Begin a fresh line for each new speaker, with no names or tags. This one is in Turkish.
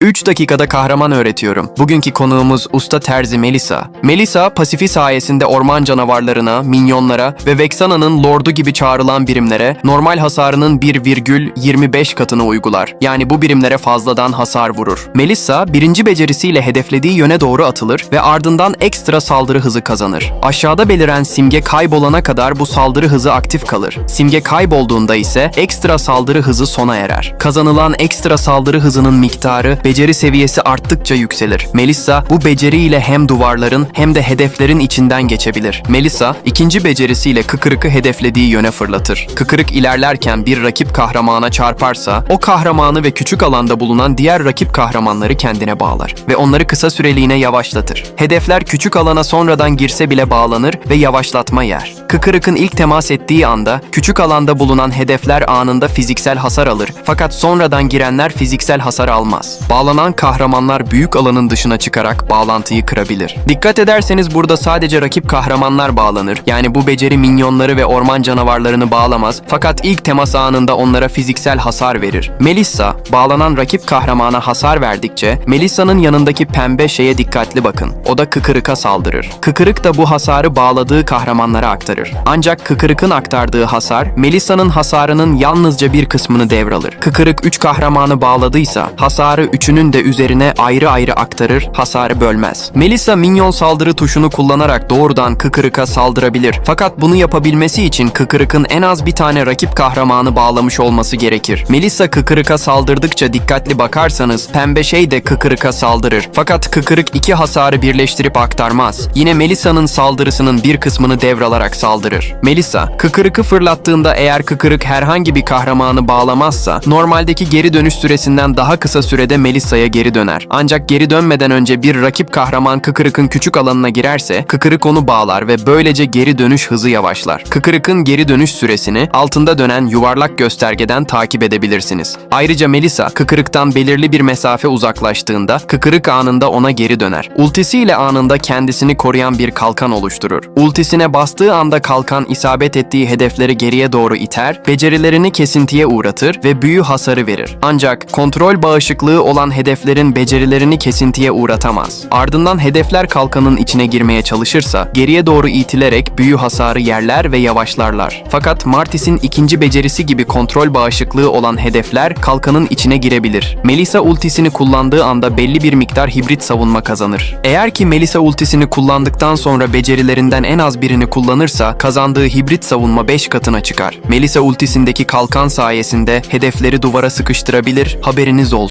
3 dakikada kahraman öğretiyorum. Bugünkü konuğumuz usta terzi Melisa. Melisa, pasifi sayesinde orman canavarlarına, minyonlara ve Vexana'nın lordu gibi çağrılan birimlere normal hasarının 1,25 katını uygular. Yani bu birimlere fazladan hasar vurur. Melissa, birinci becerisiyle hedeflediği yöne doğru atılır ve ardından ekstra saldırı hızı kazanır. Aşağıda beliren simge kaybolana kadar bu saldırı hızı aktif kalır. Simge kaybolduğunda ise ekstra saldırı hızı sona erer. Kazanılan ekstra saldırı hızının miktarı beceri seviyesi arttıkça yükselir. Melissa bu beceriyle hem duvarların hem de hedeflerin içinden geçebilir. Melissa ikinci becerisiyle kıkırıkı hedeflediği yöne fırlatır. Kıkırık ilerlerken bir rakip kahramana çarparsa o kahramanı ve küçük alanda bulunan diğer rakip kahramanları kendine bağlar ve onları kısa süreliğine yavaşlatır. Hedefler küçük alana sonradan girse bile bağlanır ve yavaşlatma yer. Kıkırıkın ilk temas ettiği anda küçük alanda bulunan hedefler anında fiziksel hasar alır fakat sonradan girenler fiziksel hasar almaz. Bağlanan kahramanlar büyük alanın dışına çıkarak bağlantıyı kırabilir. Dikkat ederseniz burada sadece rakip kahramanlar bağlanır. Yani bu beceri minyonları ve orman canavarlarını bağlamaz fakat ilk temas anında onlara fiziksel hasar verir. Melissa, bağlanan rakip kahramana hasar verdikçe Melissa'nın yanındaki pembe şeye dikkatli bakın. O da Kıkırık'a saldırır. Kıkırık da bu hasarı bağladığı kahramanlara aktarır. Ancak Kıkırık'ın aktardığı hasar, Melissa'nın hasarının yalnızca bir kısmını devralır. Kıkırık 3 kahramanı bağladıysa, hasarı üçünün de üzerine ayrı ayrı aktarır, hasarı bölmez. Melissa minyon saldırı tuşunu kullanarak doğrudan Kıkırık'a saldırabilir. Fakat bunu yapabilmesi için Kıkırık'ın en az bir tane rakip kahramanı bağlamış olması gerekir. Melissa Kıkırık'a saldırdıkça dikkatli bakarsanız pembe şey de Kıkırık'a saldırır. Fakat Kıkırık iki hasarı birleştirip aktarmaz. Yine Melissa'nın saldırısının bir kısmını devralarak saldırır. Melissa, Kıkırık'ı fırlattığında eğer Kıkırık herhangi bir kahramanı bağlamazsa normaldeki geri dönüş süresinden daha kısa sürede Melissa'ya geri döner. Ancak geri dönmeden önce bir rakip kahraman Kıkırık'ın küçük alanına girerse Kıkırık onu bağlar ve böylece geri dönüş hızı yavaşlar. Kıkırık'ın geri dönüş süresini altında dönen yuvarlak göstergeden takip edebilirsiniz. Ayrıca Melissa Kıkırık'tan belirli bir mesafe uzaklaştığında Kıkırık anında ona geri döner. Ultisiyle anında kendisini koruyan bir kalkan oluşturur. Ultisine bastığı anda kalkan isabet ettiği hedefleri geriye doğru iter, becerilerini kesintiye uğratır ve büyü hasarı verir. Ancak kontrol bağışıklığı olan hedeflerin becerilerini kesintiye uğratamaz. Ardından hedefler kalkanın içine girmeye çalışırsa geriye doğru itilerek büyü hasarı yerler ve yavaşlarlar. Fakat Martis'in ikinci becerisi gibi kontrol bağışıklığı olan hedefler kalkanın içine girebilir. Melissa ultisini kullandığı anda belli bir miktar hibrit savunma kazanır. Eğer ki Melissa ultisini kullandıktan sonra becerilerinden en az birini kullanırsa kazandığı hibrit savunma 5 katına çıkar. Melissa ultisindeki kalkan sayesinde hedefleri duvara sıkıştırabilir, haberiniz olsun.